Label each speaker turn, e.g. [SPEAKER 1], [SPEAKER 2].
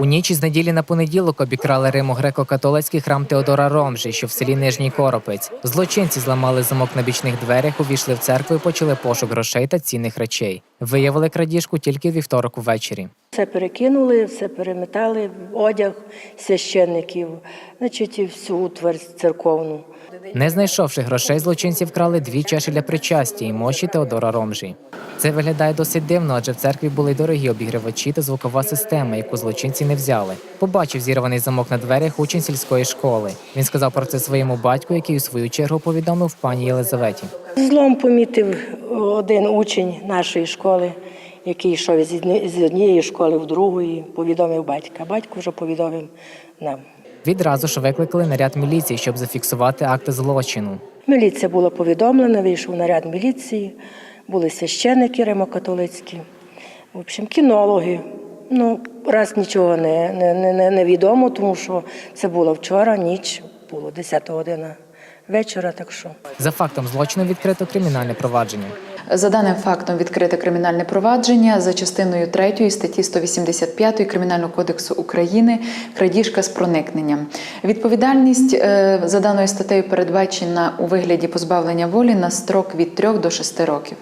[SPEAKER 1] У ніч із неділі на понеділок обікрали Риму греко-католицький храм Теодора Ромжі, що в селі Нижній Коропець. Злочинці зламали замок на бічних дверях, увійшли в церкву і почали пошук грошей та цінних речей. Виявили крадіжку тільки вівторок ввечері.
[SPEAKER 2] Все перекинули, все переметали, одяг священників, значить, і всю утварь церковну.
[SPEAKER 1] Не знайшовши грошей, злочинці вкрали дві чаші для причастя і мощі Теодора Ромжі. Це виглядає досить дивно, адже в церкві були дорогі обігрівачі та звукова система, яку злочинці не взяли. Побачив зірваний замок на дверях учень сільської школи. Він сказав про це своєму батьку, який у свою чергу повідомив пані Єлизаветі.
[SPEAKER 2] Злом помітив один учень нашої школи, який йшов з однієї школи в другу і повідомив батька. Батько вже повідомив нам.
[SPEAKER 1] Відразу ж викликали наряд міліції, щоб зафіксувати акти злочину.
[SPEAKER 2] Міліція була повідомлена, вийшов наряд міліції, були священники римокатолицькі, в общем, кінологи. Ну, раз нічого не, не, не, не, не відомо, тому що це було вчора, ніч, було 10 година вечора, так що.
[SPEAKER 1] За фактом злочину відкрито кримінальне провадження.
[SPEAKER 3] За даним фактом відкрите кримінальне провадження за частиною 3 статті 185 Кримінального кодексу України крадіжка з проникненням. Відповідальність е, за даною статтею передбачена у вигляді позбавлення волі на строк від 3 до 6 років.